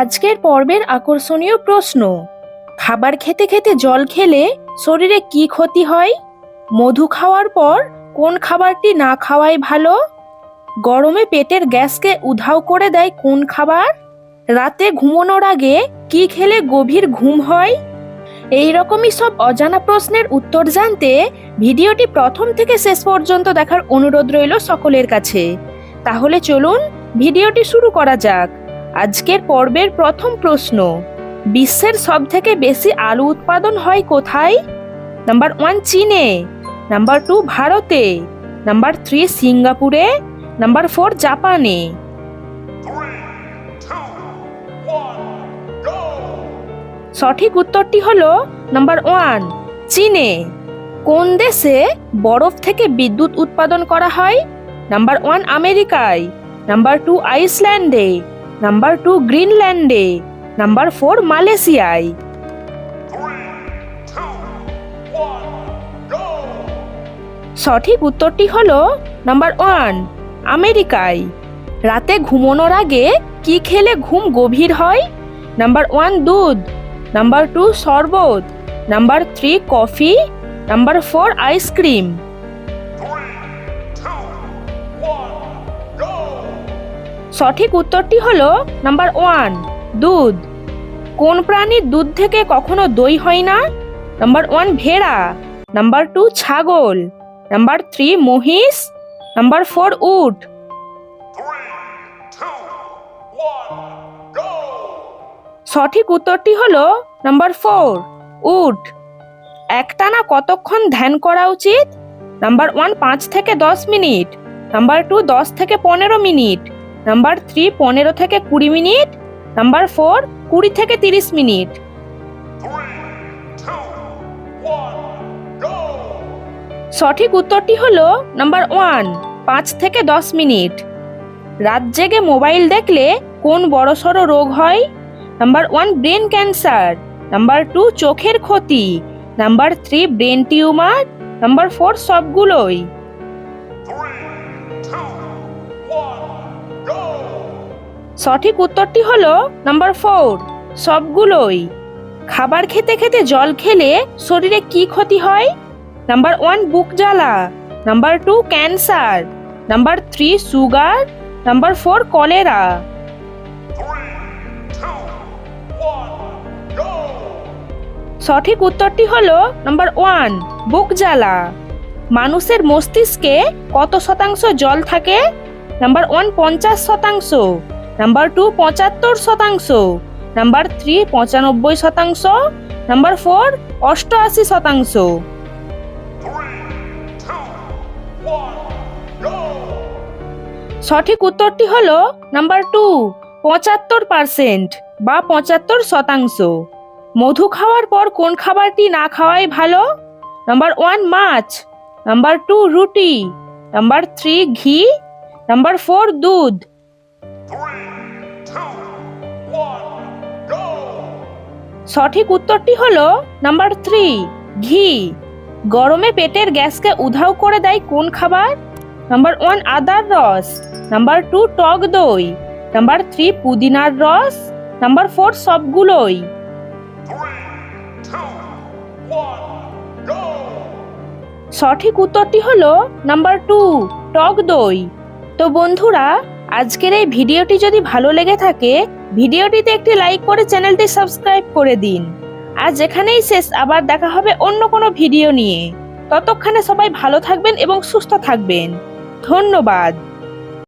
আজকের পর্বের আকর্ষণীয় প্রশ্ন, খাবার খেতে খেতে জল খেলে শরীরে কি ক্ষতি হয়? মধু খাওয়ার পর কোন খাবারটি না খাওয়াই ভালো? গরমে পেটের গ্যাসকে উধাও করে দেয় কোন খাবার? রাতে ঘুমানোর আগে কি খেলে গভীর ঘুম হয়? এই রকমই সব অজানা প্রশ্নের উত্তর জানতে ভিডিওটি প্রথম থেকে শেষ পর্যন্ত দেখার অনুরোধ রইল সকলের কাছে। তাহলে চলুন ভিডিওটি শুরু করা যাক। আজকের পর্বের প্রথম প্রশ্ন, বিশ্বের সব থেকে বেশি আলু উৎপাদন হয় কোথায়? নাম্বার ওয়ান চীনে, নাম্বার টু ভারতে, নাম্বার থ্রি সিঙ্গাপুরে, নাম্বার ফোর জাপানে! সঠিক উত্তরটি হলো নাম্বার ওয়ান, চীনে। কোন দেশে বরফ থেকে বিদ্যুৎ উৎপাদন করা হয়? নাম্বার ওয়ান আমেরিকায়, নাম্বার টু আইসল্যান্ডে। নাম্বার টু গ্রিনল্যান্ডে নাম্বার ফোর মালয়েশিয়ায়! সঠিক উত্তরটি হল নাম্বার ওয়ান আমেরিকায় রাতে ঘুমানোর আগে কি খেলে ঘুম গভীর হয়? নাম্বার ওয়ান দুধ। নাম্বার টু শরবত। Number three coffee. Number four ice cream সঠিক উত্তরটি হলো নাম্বার ওয়ান, দুধ। কোন প্রাণীর দুধ থেকে কখনো দই হয় না? নাম্বার ওয়ান, ভেড়া। নাম্বার টু, ছাগল। নাম্বার থ্রি, মহিষ। নাম্বার ফোর, উট! সঠিক উত্তরটি হলো নাম্বার ফোর, উট। একটানা কতক্ষণ ধ্যান করা উচিত? নাম্বার ওয়ান, পাঁচ থেকে দশ মিনিট। নাম্বার টু, দশ থেকে পনেরো মিনিট। নাম্বার থ্রি পনেরো থেকে কুড়ি মিনিট। নাম্বার ফোর কুড়ি থেকে তিরিশ মিনিট! সঠিক উত্তরটি হলো নাম্বার ওয়ান পাঁচ থেকে দশ মিনিট। রাত জেগে মোবাইল দেখলে কোন বড়সড় রোগ হয়? Number one brain cancer. Number two চোখের ক্ষতি। Number three brain tumour. Number four সবগুলোই। সঠিক উত্তরটি হলো নাম্বার ফোর সবগুলোই। খাবার খেতে খেতে জল খেলে শরীরে কি ক্ষতি হয়? নাম্বার ওয়ান বুক জ্বালা। Number two cancer number three sugar number four cholera! সঠিক উত্তরটি হলো নাম্বার ওয়ান বুক জ্বালা। মানুষের মস্তিষ্কে কত শতাংশ জল থাকে? নাম্বার ওয়ান পঞ্চাশ শতাংশ। নাম্বার টু পঁচাত্তর শতাংশ। নাম্বার থ্রি পঁচানব্বই শতাংশ। নাম্বার ফোর অষ্টআশি শতাংশ! সঠিক উত্তরটি হল নাম্বার টু পঁচাত্তর পার্সেন্ট বা পঁচাত্তর শতাংশ। মধু খাওয়ার পর কোন খাবারটি না খাওয়াই ভালো? নাম্বার ওয়ান মাছ। নাম্বার টু রুটি। নাম্বার থ্রি ঘি। নাম্বার ফোর দুধ। সঠিক উত্তরটি হল নাম্বার থ্রি ঘি। গরমে পেটের গ্যাসকে উধাও করে দেয় কোন খাবার? নাম্বার ওয়ান আদার রস। নাম্বার টু টক দই। নাম্বার থ্রি পুদিনার রস। নাম্বার ফোর সবগুলোই! সঠিক উত্তরটি হলো নাম্বার টু টক দই। তো বন্ধুরা আজকের এই ভিডিওটি যদি ভালো লেগে থাকে, ভিডিওটিতে একটি লাইক করে চ্যানেলটি সাবস্ক্রাইব করে দিন। আজ এখানেই শেষ, আবার দেখা হবে অন্য কোনো ভিডিও নিয়ে। ততক্ষণে সবাই ভালো থাকবেন এবং সুস্থ থাকবেন। ধন্যবাদ।